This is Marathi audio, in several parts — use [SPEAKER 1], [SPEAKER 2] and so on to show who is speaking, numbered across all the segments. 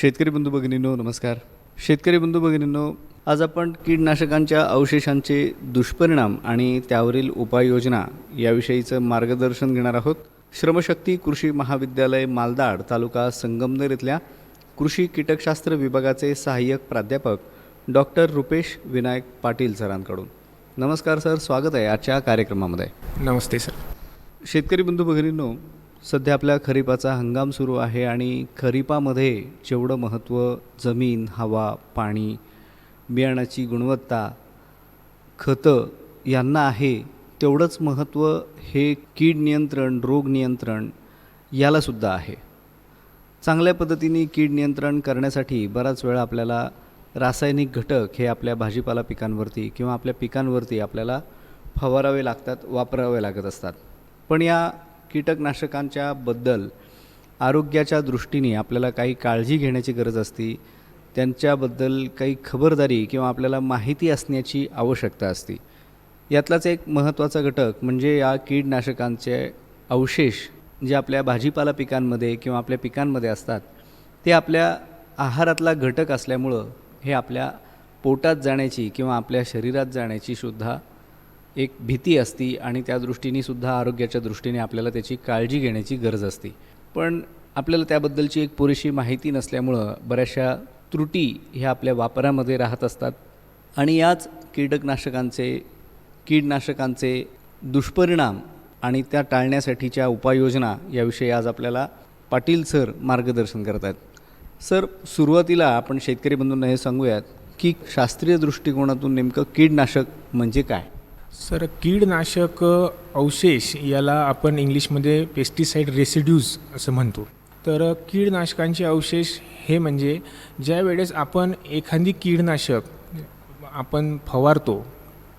[SPEAKER 1] शेतकरी बंधू भगिनींनो नमस्कार. शेतकरी बंधू भगिनींनो आज आपण कीडनाशकांच्या अवशेषांचे दुष्परिणाम आणि त्यावरील उपाययोजना याविषयीचं मार्गदर्शन घेणार आहोत. श्रमशक्ती कृषी महाविद्यालय मालदाड तालुका संगमनेर इथल्या कृषी कीटकशास्त्र विभागाचे सहाय्यक प्राध्यापक डॉक्टर रुपेश विनायक पाटील सरांकडून. नमस्कार सर स्वागत आहे आजच्या कार्यक्रमामध्ये.
[SPEAKER 2] नमस्ते सर.
[SPEAKER 1] शेतकरी बंधू भगिनींनो सध्या आपल्या खरीपाचा हंगाम सुरू आहे आणि खरीपामध्ये जेवढं महत्त्व जमीन हवा पाणी बियाणाची गुणवत्ता खतं यांना आहे तेवढंच महत्त्व हे कीड नियंत्रण रोग नियंत्रण यालासुद्धा आहे. चांगल्या पद्धतीने कीड नियंत्रण करण्यासाठी बराच वेळा आपल्याला रासायनिक घटक हे आपल्या भाजीपाला पिकांवरती किंवा आपल्या पिकांवरती आपल्याला फवारावे लागतात वापरावे लागत असतात. पण या कीटकनाशकांच्या बद्दल आरोग्याच्या दृष्टीने आपल्याला काही काळजी घेण्याची गरज असते त्यांच्याबद्दल काही खबरदारी किंवा आपल्याला माहिती असण्याची आवश्यकता असते. यातलाच एक महत्त्वाचा घटक म्हणजे या कीडनाशकांचे अवशेष जे आपल्या भाजीपाला पिकांमध्ये किंवा आपल्या पिकांमध्ये असतात ते आपल्या आहारातला घटक असल्यामुळं हे आपल्या पोटात जाण्याची किंवा आपल्या शरीरात जाण्याची सुद्धा एक भीती असती आणि त्या दृष्टीने सुद्धा आरोग्याच्या दृष्टीने आपल्याला त्याची काळजी घेण्याची गरज असते. पण आपल्याला त्याबद्दलची एक पुरेशी माहिती नसल्यामुळं बऱ्याचशा त्रुटी ह्या आपल्या वापरामध्ये राहत असतात आणि याच कीटकनाशकांचे कीडनाशकांचे दुष्परिणाम आणि त्या टाळण्यासाठीच्या उपाययोजना याविषयी आज आपल्याला पाटील सर मार्गदर्शन करत आहेत सर सुरुवातीला आपण शेतकरी बंधूंना हे सांगूयात की शास्त्रीय दृष्टिकोनातून नेमकं कीडनाशक म्हणजे काय?
[SPEAKER 2] सर कीडनाशक अवशेष याला आपण इंग्लिशमध्ये पेस्टिसाईड रेसिड्यूज असं म्हणतो. तर कीडनाशकांचे अवशेष हे म्हणजे ज्या वेळेस आपण एखादी कीडनाशक आपण फवारतो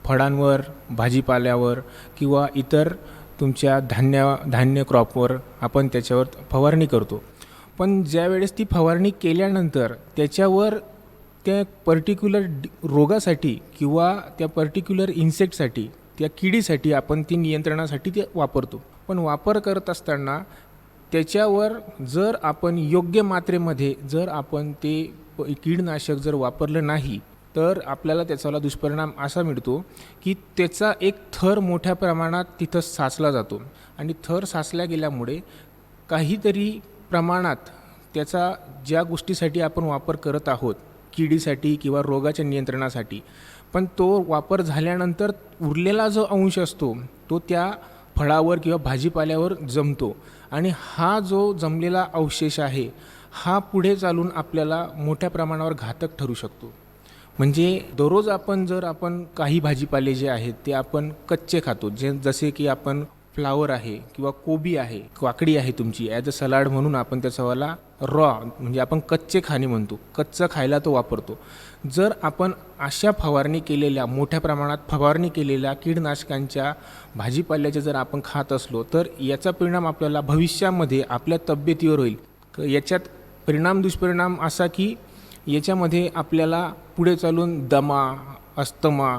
[SPEAKER 2] फळांवर भाजीपाल्यावर किंवा इतर तुमच्या धान्य धान्य क्रॉपवर आपण त्याच्यावर फवारणी करतो. पण ज्या वेळेस ती फवारणी केल्यानंतर त्याच्यावर त्या पर्टिक्युलर रोगासाठी किंवा त्या पर्टिक्युलर इन्सेक्टसाठी त्या किडीसाठी आपण ती नियंत्रणासाठी ते वापरतो. पण वापर करत असताना त्याच्यावर जर आपण योग्य मात्रेमध्ये जर आपण ते कीडनाशक जर वापरलं नाही तर आपल्याला त्याचा दुष्परिणाम असा मिळतो की त्याचा एक थर मोठ्या प्रमाणात तिथं साचला जातो. आणि थर साचल्या गेल्यामुळे काहीतरी प्रमाणात त्याचा ज्या गोष्टीसाठी आपण वापर करत आहोत किडीसाठी किंवा रोगाच्या नियंत्रणासाठी. पण तो वापर झाल्यानंतर उरलेला जो अंश असतो तो त्या फळावर किंवा भाजीपाल्यावर जमतो. आणि हा जो जमलेला अवशेष आहे हा पुढे चालून आपल्याला मोठ्या प्रमाणावर घातक ठरू शकतो. म्हणजे दररोज आपण जर आपण काही भाजीपाले जे आहेत ते आपण कच्चे खातो. जे जसे की आपण फ्लावर आहे किंवा कोबी आहे काकडी आहे तुमची ॲज अ सलाड म्हणून आपण त्याच्यावाला रॉ म्हणजे आपण कच्चे खाणे म्हणतो. कच्चं खायला तो वापरतो. जर आपण अशा फवारणी केलेल्या मोठ्या प्रमाणात फवारणी केलेल्या कीडनाशकांच्या भाजीपाल्याच्या जर आपण खात असलो तर याचा परिणाम आपल्याला भविष्यामध्ये आपल्या तब्येतीवर होईल. क- याच्यात परिणाम दुष्परिणाम असा की याच्यामध्ये आपल्याला पुढे चालून दमा अस्तमा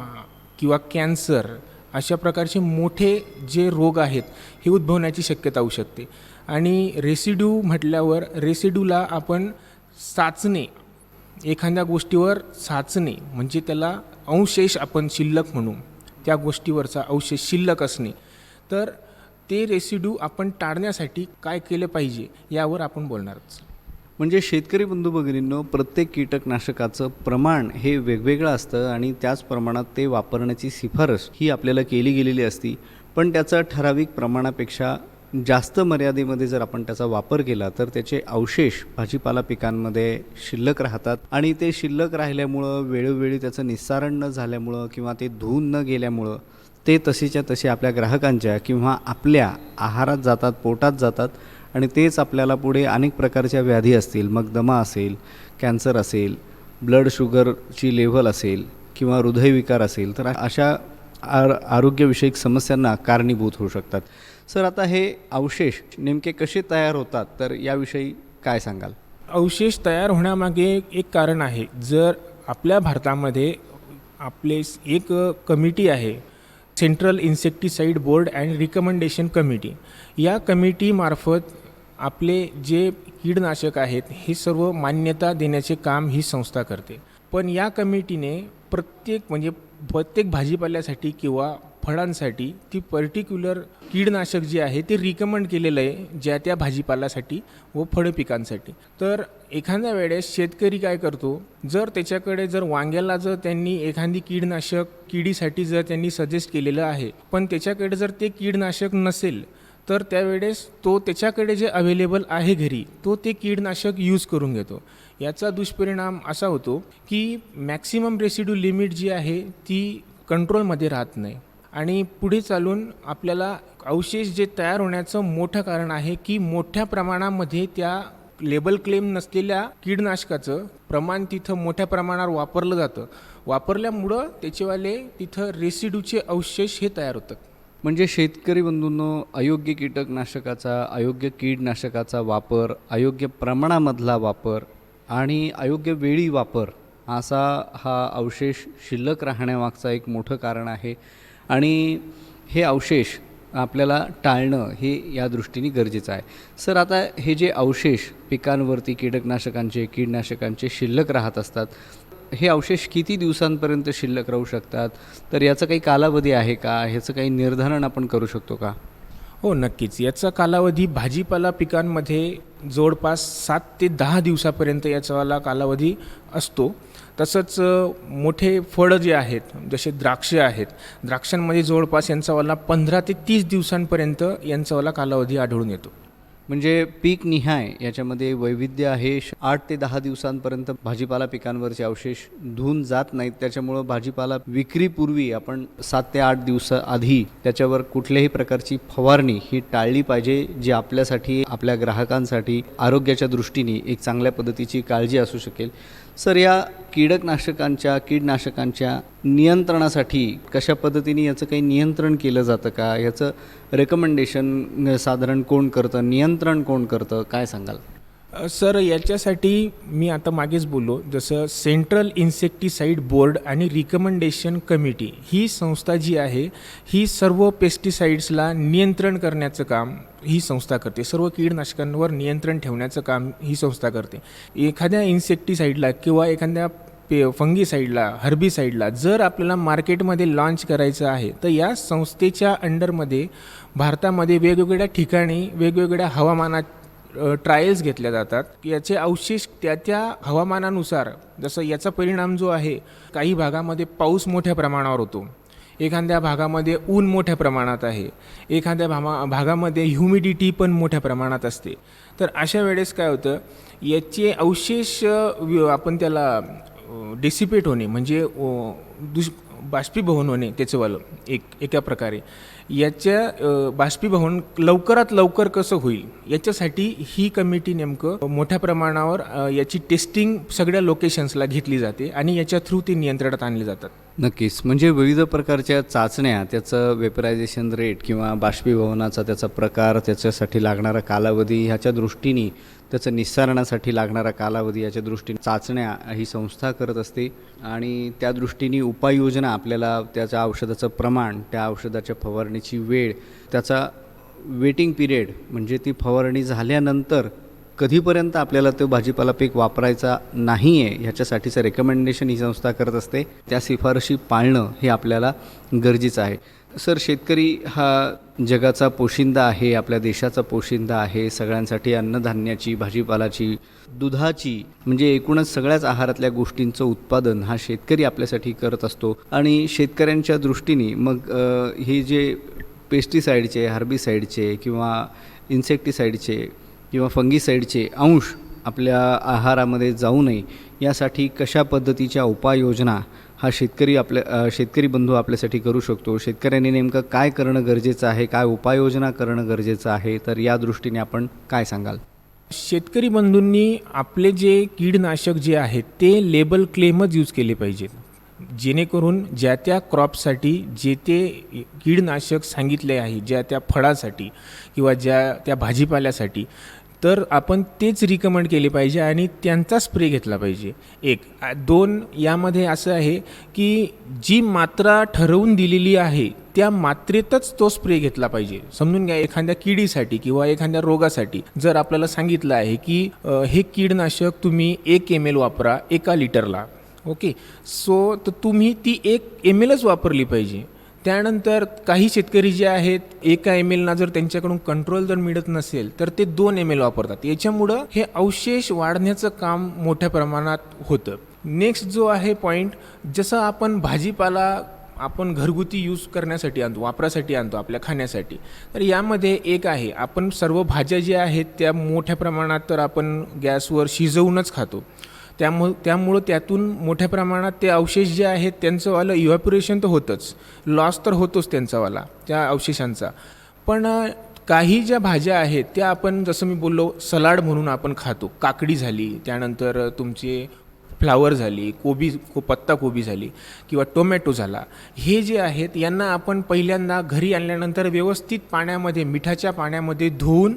[SPEAKER 2] किंवा कॅन्सर अशा प्रकारचे मोठे जे रोग आहेत हे उद्भवण्याची शक्यता होऊ शकते. आणि रेसिड्यू म्हटल्यावर रेसिड्यूला आपण साचणे एखाद्या गोष्टीवर साचणे म्हणजे त्याला अंशेष आपण शिल्लक म्हणू त्या गोष्टीवरचा अवशेष शिल्लक असणे. तर ते रेसिड्यू आपण टाळण्यासाठी काय केलं पाहिजे यावर आपण बोलणारच
[SPEAKER 1] म्हणजे शेतकरी बंधू भगिनींनो प्रत्येक कीटकनाशकाचं प्रमाण हे वेगवेगळं असतं आणि त्याच प्रमाणात ते वापरण्याची शिफारस ही आपल्याला केली गेलेली असती. पण त्याचा ठराविक प्रमाणापेक्षा जास्त मर्यादेमध्ये जर आपण त्याचा वापर केला तर त्याचे अवशेष भाजीपाला पिकांमध्ये शिल्लक राहतात. आणि ते शिल्लक राहिल्यामुळं वेळोवेळी त्याचं निस्सारण न झाल्यामुळं किंवा ते धुवून न गेल्यामुळं ते तसेच्या तसे आपल्या ग्राहकांच्या किंवा आपल्या आहारात जातात पोटात जातात आणि तेच आपल्याला पुढे अनेक प्रकारच्या व्याधी असतील मग दमा असेल कॅन्सर असेल ब्लड शुगरची लेव्हल असेल किंवा हृदयविकार असेल तर अशा आर आरोग्यविषयक समस्यांना कारणीभूत होऊ शकतात. सर आता हे अवशेष नेमके कसे तयार होतात? तर याविषयी काय सांगाल?
[SPEAKER 2] अवशेष तयार होण्यामागे एक कारण आहे. जर आपल्या भारतामध्ये आपले एक कमिटी आहे central insecticide board and recommendation committee या कमिटीमार्फत आपले जे कीडनाशक आहेत हे सर्व मान्यता देण्याचे काम ही संस्था करते. पण या कमिटीने प्रत्येक म्हणजे प्रत्येक भाजीपाल्यासाठी किंवा फळांसाठी ती पर्टिक्युलर कीडनाशक जे आहे ते रिकमेंड केलेलं आहे ज्या त्या भाजीपाल्यासाठी व फळं पिकांसाठी तर एखाद्या वेळेस शेतकरी काय करतो जर त्याच्याकडे जर वांग्याला जर त्यांनी एखादी कीडनाशक किडीसाठी जर त्यांनी सजेस्ट केलेलं आहे पण त्याच्याकडे जर ते कीडनाशक नसेल तर त्यावेळेस तो त्याच्याकडे जे अवेलेबल आहे घरी तो ते कीडनाशक यूज करून घेतो. याचा दुष्परिणाम असा होतो की मॅक्सिमम रेसिड्यू लिमिट जी आहे ती कंट्रोलमध्ये राहत नाही. आणि पुढे चालून आपल्याला अवशेष जे तयार होण्याचं मोठं कारण आहे की मोठ्या प्रमाणामध्ये त्या लेबल क्लेम नसलेल्या कीडनाशकाचं प्रमाण तिथं मोठ्या प्रमाणावर वापरलं जातं. वापरल्यामुळं त्याचेवाले तिथं रेसिड्यूचे अवशेष हे तयार होतात.
[SPEAKER 1] म्हणजे शेतकरी बंधूंनो अयोग्य कीटकनाशकाचा अयोग्य कीडनाशकाचा वापर अयोग्य प्रमाणामधला वापर आणि अयोग्य वेळी वापर असा हा अवशेष शिल्लक राहण्यामागचा एक मोठं कारण आहे. आणि हे अवशेष आपल्याला टाळणं हे या दृष्टीने गरजेचं आहे. सर आता हे जे अवशेष पिकांवरती कीटकनाशकांचे कीडनाशकांचे शिल्लक राहत असतात हे अवशेष किती दिवसांपर्यंत शिल्लक राहू शकतात? तर याचा काही कालावधी आहे का? ह्याचं काही निर्धारण आपण करू शकतो का?
[SPEAKER 2] हो नक्कीच. याचा कालावधी भाजीपाला पिकांमध्ये जवळपास सात ते दहा दिवसापर्यंत याचावाला कालावधी असतो. तसंच मोठे फळं जे आहेत जसे द्राक्ष आहेत द्राक्षांमध्ये जवळपास यांचावाला पंधरा ते तीस दिवसांपर्यंत यांचावाला कालावधी आढळून येतो.
[SPEAKER 1] म्हणजे पीक निहाय याच्यामध्ये वैविध्य आहे. श- आठ ते दहा दिवसांपर्यंत भाजीपाला पिकांवरचे अवशेष धुवून जात नाहीत. त्याच्यामुळं भाजीपाला विक्रीपूर्वी आपण सात ते आठ दिवस आधी त्याच्यावर कुठल्याही प्रकारची फवारणी ही टाळली पाहिजे जी आपल्यासाठी आपल्या ग्राहकांसाठी आरोग्याच्या दृष्टीने एक चांगल्या पद्धतीची काळजी असू शकेल. सर या कीटकनाशकांच्या कीडनाशकांच्या नियंत्रणासाठी कशा पद्धतीने याचं काही नियंत्रण केलं जातं का? याचं रेकमेंडेशन साधारण कोण करतं? नियंत्रण कोण करतं? काय सांगाल?
[SPEAKER 2] सर याच्यासाठी मी आता मागेच बोललो जसं सेंट्रल इन्सेक्टिसाईड बोर्ड आणि रिकमेंडेशन कमिटी ही संस्था जी आहे ही सर्व पेस्टिसाइड्सला नियंत्रण करण्याचं काम ही संस्था करते. सर्व कीडनाशकांवर नियंत्रण ठेवण्याचं काम ही संस्था करते. एखाद्या इन्सेक्टिसाईडला किंवा एखाद्या पे फंगीसाईडला हर्बीसाईडला जर आपल्याला मार्केटमध्ये लॉन्च करायचं आहे तर या संस्थेच्या अंडरमध्ये भारतामध्ये वेगवेगळ्या ठिकाणी वेगवेगळ्या हवामानात ट्रायल्स घेतल्या जातात. याचे अवशेष त्या त्या हवामानानुसार जसं याचा परिणाम जो आहे काही भागामध्ये पाऊस मोठ्या प्रमाणावर होतो. एखाद्या भागामध्ये ऊन मोठ्या प्रमाणात आहे. एखाद्या भामा भागामध्ये ह्युमिडिटी पण मोठ्या प्रमाणात असते. तर अशा वेळेस काय होतं याचे अवशेष आपण त्याला डिसिपेट होणे म्हणजे दुष बाष्पीभवन होणे त्याचंवालं एक एका प्रकारे. याच्या बाष्पीभवन लवकरात लवकर कसं होईल याच्यासाठी ही कमिटी नेमकं मोठ्या प्रमाणावर याची टेस्टिंग सगळ्या लोकेशन्सला घेतली जाते आणि याच्या थ्रू ती नियंत्रणात आणली जातात.
[SPEAKER 1] नक्कीच. म्हणजे विविध प्रकारच्या चाचण्या त्याचं वेपरायझेशन रेट किंवा बाष्पीभवनाचा त्याचा प्रकार त्याच्यासाठी लागणारा कालावधी ह्याच्या दृष्टीने त्याचं निस्सारणासाठी लागणारा कालावधी याच्या दृष्टीने चाचण्या ही संस्था करत असते. आणि त्या दृष्टीने उपाययोजना आपल्याला त्याच्या औषधाचं प्रमाण त्या औषधाच्या फवारणीची वेळ त्याचा वेटिंग पिरियड म्हणजे ती फवारणी झाल्यानंतर कधीपर्यंत आपल्याला तो भाजीपाला पीक वापरायचा नाही आहे ह्याच्यासाठीचं रेकमेंडेशन ही संस्था करत असते. त्या शिफारशी पाळणं हे आपल्याला गरजेचं आहे. सर शेतकरी हा जगाचा पोशिंदा आहे आपल्या देशाचा पोशिंदा आहे सगळ्यांसाठी अन्नधान्याची भाजीपालाची दुधाची म्हणजे एकूणच सगळ्याच आहारातल्या गोष्टींचं उत्पादन हा शेतकरी आपल्यासाठी करत असतो. आणि शेतकऱ्यांच्या दृष्टीने मग हे जे पेस्टिसाईडचे हर्बिसाईडचे किंवा इन्सेक्टिसाईडचे किंवा फंगीसाईडचे अंश आपल्या आहारामध्ये जाऊ नये यासाठी कशा पद्धतीच्या उपाययोजना हा शेतकरी आपल्या शेतकरी बंधू आपल्यासाठी करू शकतो. शेतकऱ्यांनी नेमकं काय करणं गरजेचं आहे काय उपाययोजना करणं गरजेचं आहे तर या दृष्टीने आपण काय सांगाल?
[SPEAKER 2] शेतकरी बंधूंनी आपले जे कीडनाशक जे आहेत ते लेबल क्लेमच यूज केले पाहिजेत. जेणेकरून ज्या त्या क्रॉपसाठी जे ते कीडनाशक सांगितले आहे ज्या त्या फळासाठी किंवा ज्या त्या भाजीपाल्यासाठी तर आपण तेच रिकमेंड केले पाहिजे आणि त्यांचा स्प्रे घेतला पाहिजे. एक दोन यामध्ये असं आहे की जी मात्रा ठरवून दिलेली आहे त्या मात्रेतच तो स्प्रे घेतला पाहिजे. समजून घ्या एखाद्या किडीसाठी किंवा एखाद्या रोगासाठी जर आपल्याला सांगितलं आहे की हे कीडनाशक तुम्ही एक एम एल वापरा एका लिटरला. ओके? सो तर तुम्ही ती एक एम एलच वापरली पाहिजे. त्यानंतर काही शेतकरी जे आहेत एका एम एलना जर त्यांच्याकडून कंट्रोल जर मिळत नसेल तर ते दोन एम एल वापरतात. याच्यामुळं हे अवशेष वाढण्याचं काम मोठ्या प्रमाणात होतं. नेक्स्ट जो आहे पॉईंट जसं आपण भाजीपाला आपण घरगुती यूज करण्यासाठी आणतो वापरासाठी आणतो आपल्या खाण्यासाठी तर यामध्ये एक आहे आपण सर्व भाज्या ज्या आहेत त्या मोठ्या प्रमाणात तर आपण गॅसवर शिजवूनच खातो. त्यामुळं त्यामुळं त्यातून मोठ्या प्रमाणात ते अवशेष जे आहेत त्यांचंवालं इव्हॅपोरेशन तर होतंच. लॉस तर होतोच त्यांचावाला त्या अवशेषांचा. पण काही ज्या भाज्या आहेत त्या आपण जसं मी बोललो सलाड म्हणून आपण खातो. काकडी झाली त्यानंतर तुमचे फ्लावर झाली कोबी को पत्ता कोबी झाली किंवा टोमॅटो झाला हे जे आहेत यांना आपण पहिल्यांदा घरी आणल्यानंतर व्यवस्थित पाण्यामध्ये मिठाच्या पाण्यामध्ये धुवून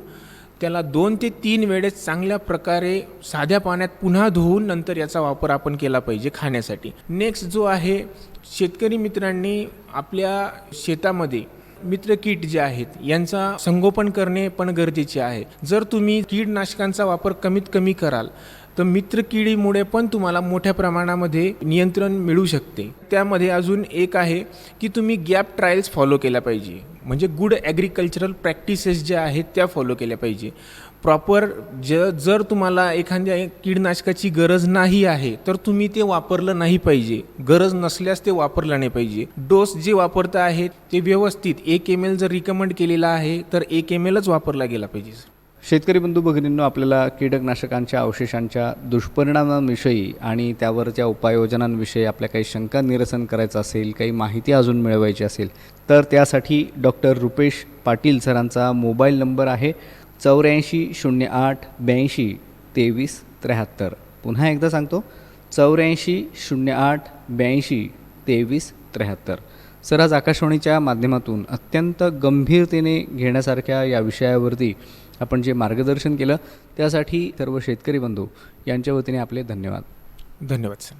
[SPEAKER 2] त्याला दोन ते तीन वेळेस चांगल्या प्रकारे साध्या पाण्यात पुन्हा धुवून नंतर याचा वापर आपण केला पाहिजे खाण्यासाठी. नेक्स्ट जो आहे शेतकरी मित्रांनी आपल्या शेतामध्ये मित्र कीट जे आहेत यांचा संगोपन करणे पण गरजेचे आहे. जर तुम्ही कीडनाशकांचा वापर कमीत कमी कराल तर मित्र किडीमुळे पण तुम्हाला मोठ्या प्रमाणामध्ये नियंत्रण मिळू शकते. त्यामध्ये अजून एक आहे की तुम्ही गॅप ट्रायल्स फॉलो केल्या पाहिजे. म्हणजे गुड ॲग्रिकल्चरल प्रॅक्टिसेस ज्या आहेत त्या फॉलो केल्या पाहिजे. प्रॉपर ज जर तुम्हाला एखाद्या कीडनाशकाची गरज नाही आहे तर तुम्ही ते वापरलं नाही पाहिजे. गरज नसल्यास ते वापरलं नाही पाहिजे. डोस जे वापरता आहेत ते व्यवस्थित एक एम एल जर रिकमेंड केलेला आहे तर एक एम एलच वापरला गेला पाहिजे
[SPEAKER 1] शेतकरी बंधू भगिनींनो आपल्याला कीटकनाशकांच्या अवशेषांच्या दुष्परिणामांविषयी आणि त्यावरच्या उपाययोजनांविषयी आपल्या काही शंका निरसन करायचं असेल काही माहिती अजून मिळवायची असेल तर त्यासाठी डॉक्टर रुपेश पाटील सरांचा मोबाईल नंबर आहे. चौऱ्याऐंशी शून्य आठ ब्याऐंशी तेवीस त्र्याहत्तर. पुन्हा एकदा सांगतो. चौऱ्याऐंशी शून्य आठ ब्याऐंशी तेवीस त्र्याहत्तर. सर आज आकाशवाणीच्या माध्यमातून अत्यंत गंभीरतेने घेण्यासारख्या या विषयावरती आपण जे मार्गदर्शन केलं त्यासाठी सर्व शेतकरी बंधू यांच्या वतीने आपले धन्यवाद.
[SPEAKER 2] धन्यवाद सर.